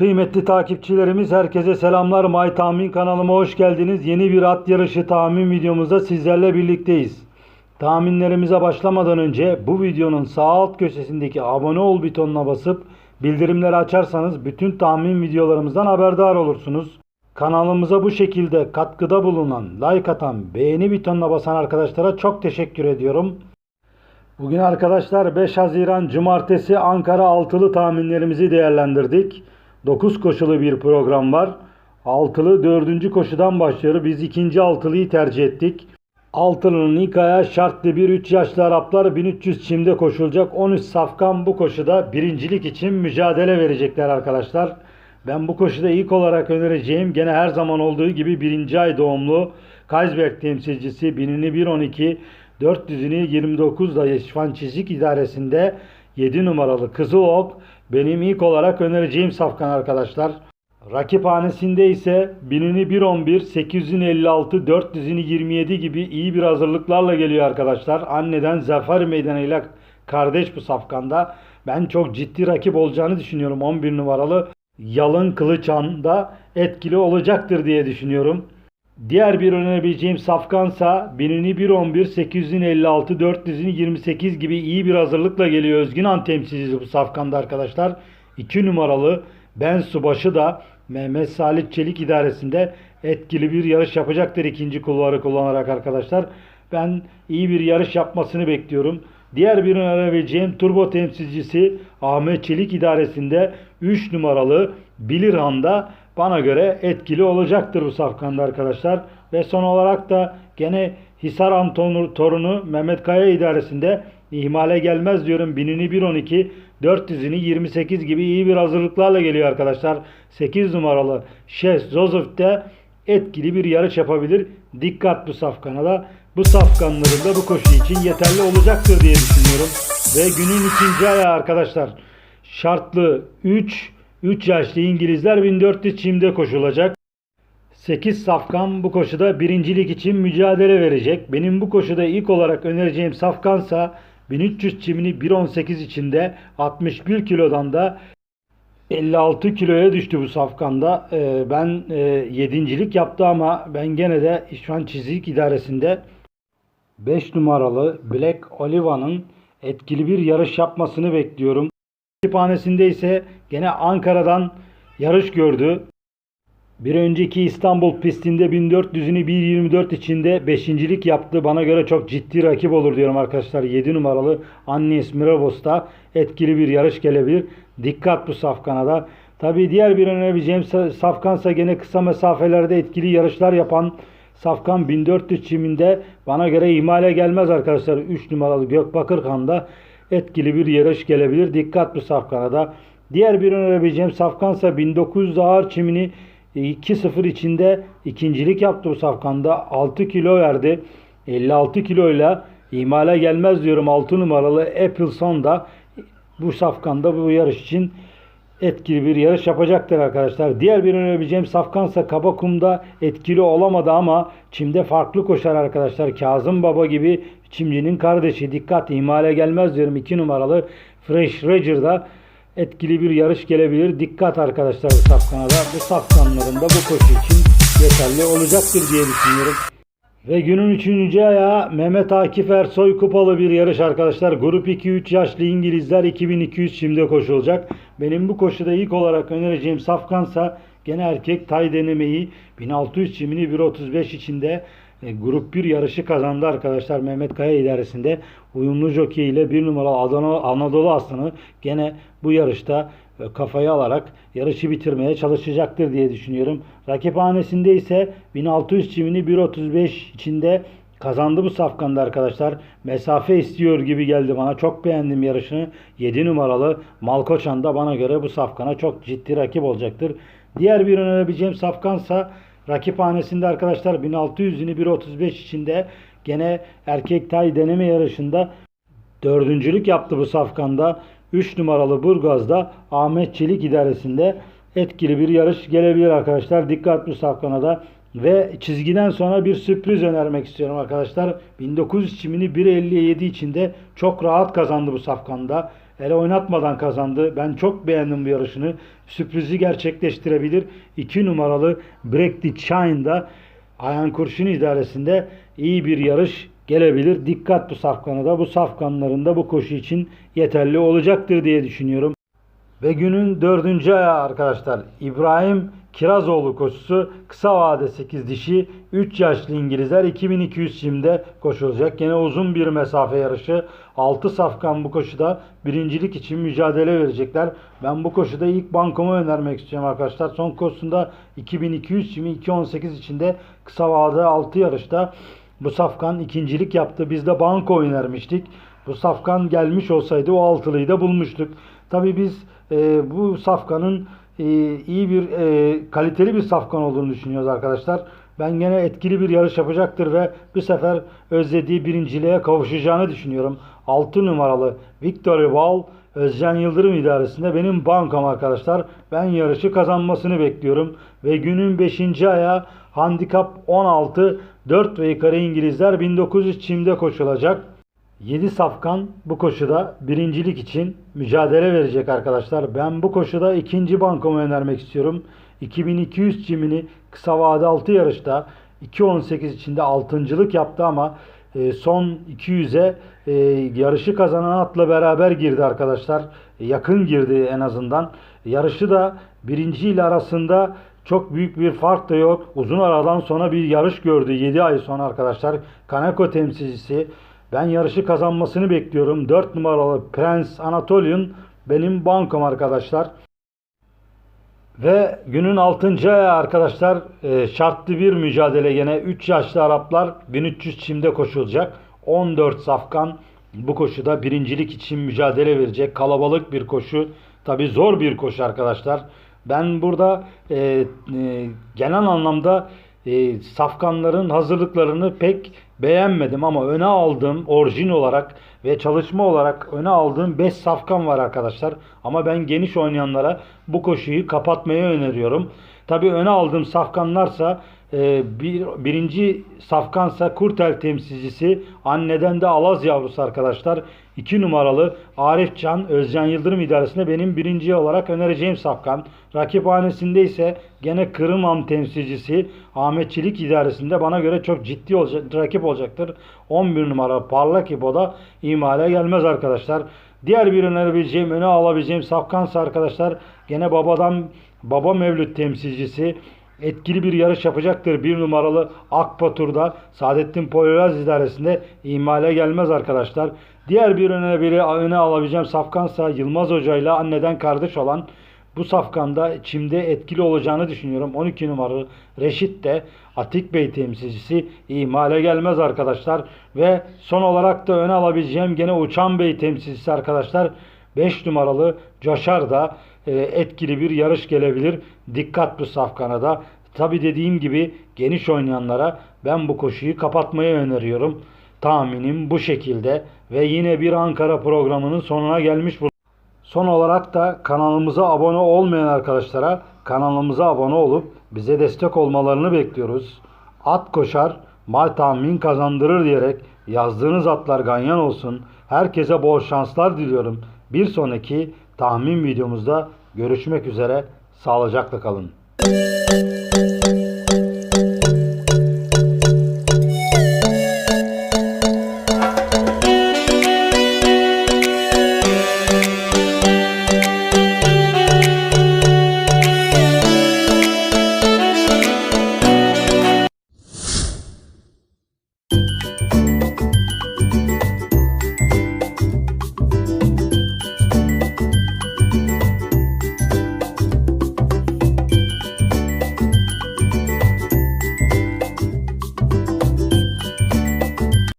Kıymetli takipçilerimiz herkese selamlar. May Tahmin kanalıma hoş geldiniz. Yeni bir at yarışı tahmin videomuzda sizlerle birlikteyiz. Tahminlerimize başlamadan önce bu videonun sağ alt köşesindeki abone ol butonuna basıp bildirimleri açarsanız bütün tahmin videolarımızdan haberdar olursunuz. Kanalımıza bu şekilde katkıda bulunan, like atan, beğeni butonuna basan arkadaşlara çok teşekkür ediyorum. Bugün arkadaşlar 5 Haziran Cumartesi Ankara altılı tahminlerimizi değerlendirdik. 9 koşulu bir program var. Altılı 4. koşudan başlıyor. Biz ikinci altılıyı tercih ettik. Altılının ilk ayağı şartlı bir 3 yaşlı Araplar 1300 çimde koşulacak. 13 safkan bu koşuda birincilik için mücadele verecekler arkadaşlar. Ben bu koşuda ilk olarak önereceğim gene her zaman olduğu gibi birinci ay doğumlu Kaysberg temsilcisi binini 1.12 400'ünü 29'da Yeşvan Çizik idaresinde 7 numaralı Kızılok benim ilk olarak önereceğim safkan arkadaşlar. Rakiphanesinde ise binini 1.11, 856, 400'ünü 27 gibi iyi bir hazırlıklarla geliyor arkadaşlar. Anneden Zafer Meydanı'yla kardeş bu safkanda. Ben çok ciddi rakip olacağını düşünüyorum 11 numaralı. Yalın Kılıçhan da etkili olacaktır diye düşünüyorum. Diğer bir önerebileceğim safkansa binini 1.11, 856, 400'ünü 28 gibi iyi bir hazırlıkla geliyor. Özgünan temsilcisi bu safkanda arkadaşlar. 2 numaralı Ben Subaşı da Mehmet Salih Çelik idaresinde etkili bir yarış yapacaktır ikinci kulvarı kullanarak arkadaşlar. Ben iyi bir yarış yapmasını bekliyorum. Diğer bir önerebileceğim turbo temsilcisi Ahmet Çelik idaresinde 3 numaralı Bilirhan'da bana göre etkili olacaktır bu safkanda arkadaşlar. Ve son olarak da gene Hisar Anton torunu Mehmet Kaya idaresinde ihmale gelmez diyorum. Binini 1.12 400'ünü 28 gibi iyi bir hazırlıklarla geliyor arkadaşlar. 8 numaralı Şes Joseph de etkili bir yarış yapabilir. Dikkat bu safkana da. Bu safkanların da bu koşu için yeterli olacaktır diye düşünüyorum. Ve günün ikinci ayağı arkadaşlar. Şartlı 3 3 yaşlı İngilizler 1400 çimde koşulacak. 8 safkan bu koşuda birincilik için mücadele verecek. Benim bu koşuda ilk olarak önereceğim safkansa 1300 çimini 1.18 içinde 61 kilodan da 56 kiloya düştü bu safkanda. Ee, ben e, yedincilik yaptı ama ben gene de şu an çizik idaresinde 5 numaralı Black Oliva'nın etkili bir yarış yapmasını bekliyorum. Kütüphanesinde ise gene Ankara'dan yarış gördü. Bir önceki İstanbul pistinde 1400'ünü 1.24 içinde 5.lik yaptı. Bana göre çok ciddi rakip olur diyorum arkadaşlar. 7 numaralı Annis Mirabos'ta etkili bir yarış gelebilir. Dikkat bu safkana da. Tabii diğer bir önerebileceğim safkansa gene kısa mesafelerde etkili yarışlar yapan Safkan 1400 çiminde bana göre ihmale gelmez arkadaşlar. 3 numaralı Gökbakırkan'da etkili bir yarış gelebilir. Dikkat bu safkana da. Diğer bir önerebileceğim safkansa 1900 ağır çimini 2-0 içinde ikincilik yaptı bu safkanda. 6 kilo verdi. 56 kiloyla ihmale gelmez diyorum. 6 numaralı Appleson da bu safkanda bu yarış için etkili bir yarış yapacaktır arkadaşlar. Diğer bir önerebileceğim safkansa Kabakum'da etkili olamadı ama çimde farklı koşar arkadaşlar. Kazım Baba gibi çimcinin kardeşi dikkat ihmale gelmez diyorum. 2 numaralı Fresh Rager'da etkili bir yarış gelebilir. Dikkat arkadaşlar bu safkana da. Bu safkanların da bu koşu için yeterli olacaktır diye düşünüyorum. Ve günün üçüncü ayağı Mehmet Akif Ersoy kupalı bir yarış arkadaşlar. Grup 2-3 yaşlı İngilizler 2200 şimdi koşulacak. Benim bu koşuda ilk olarak önereceğim safkansa gene erkek tay denemeyi 1600 çimini 1.35 içinde e, grup 1 yarışı kazandı arkadaşlar Mehmet Kaya idaresinde. Uyumlu jockey ile 1 numaralı Adana, Anadolu Aslanı gene bu yarışta e, kafayı alarak yarışı bitirmeye çalışacaktır diye düşünüyorum. Rakiphanesinde ise 1600 çimini 1.35 içinde kazandı bu safkanda arkadaşlar. Mesafe istiyor gibi geldi bana. Çok beğendim yarışını. 7 numaralı Malkoçan da bana göre bu safkana çok ciddi rakip olacaktır. Diğer bir önerebileceğim safkansa rakiphanesinde arkadaşlar 1600'ünü 1.35 içinde gene erkek tay deneme yarışında dördüncülük yaptı bu safkanda. 3 numaralı Burgaz'da Ahmet Çelik idaresinde etkili bir yarış gelebilir arkadaşlar. Dikkat bu safkana da Ve çizgiden sonra bir sürpriz önermek istiyorum arkadaşlar. 1900 çimini 1.57 içinde çok rahat kazandı bu safkanda. Ele oynatmadan kazandı. Ben çok beğendim bu yarışını. Sürprizi gerçekleştirebilir. 2 numaralı Break the Chine'da Ayhan Kurşun idaresinde iyi bir yarış gelebilir. Dikkat bu safkanı da. Bu safkanların da bu koşu için yeterli olacaktır diye düşünüyorum. Ve günün dördüncü ayağı arkadaşlar İbrahim Kirazoğlu koşusu kısa vade 8 dişi 3 yaşlı İngilizler 2200 çimde koşulacak. Yine uzun bir mesafe yarışı. 6 safkan bu koşuda birincilik için mücadele verecekler. Ben bu koşuda ilk bankomu önermek istiyorum arkadaşlar. Son koşusunda 2200 çimi 218 içinde kısa vade 6 yarışta bu safkan ikincilik yaptı. Biz de banko önermiştik. Bu safkan gelmiş olsaydı o altılıyı da bulmuştuk. Tabii biz e, bu safkanın e, iyi bir e, kaliteli bir safkan olduğunu düşünüyoruz arkadaşlar. Ben gene etkili bir yarış yapacaktır ve bu sefer özlediği birinciliğe kavuşacağını düşünüyorum. 6 numaralı Victory Wall Özcan Yıldırım idaresinde benim bankam arkadaşlar. Ben yarışı kazanmasını bekliyorum. Ve günün 5. ayağı handikap 16 4 ve yukarı İngilizler 1900 çimde koşulacak. 7 safkan bu koşuda birincilik için mücadele verecek arkadaşlar. Ben bu koşuda ikinci bankomu önermek istiyorum. 2200 çimini kısa vade 6 yarışta 2.18 içinde altıncılık yaptı ama e, son 200'e e, yarışı kazanan atla beraber girdi arkadaşlar. Yakın girdi en azından. Yarışı da birinci ile arasında çok büyük bir fark da yok. Uzun aradan sonra bir yarış gördü 7 ay sonra arkadaşlar. Kaneko temsilcisi. Ben yarışı kazanmasını bekliyorum. 4 numaralı Prens Anatolian benim bankom arkadaşlar. Ve günün 6. ayağı arkadaşlar e, şartlı bir mücadele gene 3 yaşlı Araplar 1300 çimde koşulacak. 14 safkan bu koşuda birincilik için mücadele verecek. Kalabalık bir koşu. Tabi zor bir koşu arkadaşlar. Ben burada e, e, genel anlamda e, safkanların hazırlıklarını pek beğenmedim ama öne aldığım orijin olarak ve çalışma olarak öne aldığım 5 safkan var arkadaşlar. Ama ben geniş oynayanlara bu koşuyu kapatmayı öneriyorum. Tabi öne aldığım safkanlarsa e, bir, birinci safkansa Kurtel temsilcisi anneden de Alaz yavrusu arkadaşlar. 2 numaralı Arif Can Özcan Yıldırım idaresinde benim birinci olarak önereceğim safkan. Rakiphanesinde ise gene Kırımam temsilcisi Ahmet Çelik idaresinde bana göre çok ciddi olacak, rakip olacaktır. 11 numara Parlak İbo'da imale gelmez arkadaşlar. Diğer bir önerebileceğim, öne alabileceğim safkansa arkadaşlar gene babadan baba Mevlüt temsilcisi etkili bir yarış yapacaktır. Bir numaralı Akpatur'da Saadettin Poyraz idaresinde imale gelmez arkadaşlar. Diğer bir öne, biri öne alabileceğim safkansa Yılmaz Hoca ile anneden kardeş olan bu safkanda çimde etkili olacağını düşünüyorum. 12 numaralı Reşit de Atik Bey temsilcisi imale gelmez arkadaşlar. Ve son olarak da öne alabileceğim gene Uçan Bey temsilcisi arkadaşlar. 5 numaralı Coşar da e, etkili bir yarış gelebilir. Dikkat bu safkana da. Tabi dediğim gibi geniş oynayanlara ben bu koşuyu kapatmayı öneriyorum. Tahminim bu şekilde ve yine bir Ankara programının sonuna gelmiş bu. Son olarak da kanalımıza abone olmayan arkadaşlara kanalımıza abone olup bize destek olmalarını bekliyoruz. At koşar, mal tahmin kazandırır diyerek yazdığınız atlar ganyan olsun. Herkese bol şanslar diliyorum. Bir sonraki tahmin videomuzda görüşmek üzere. Sağlıcakla kalın.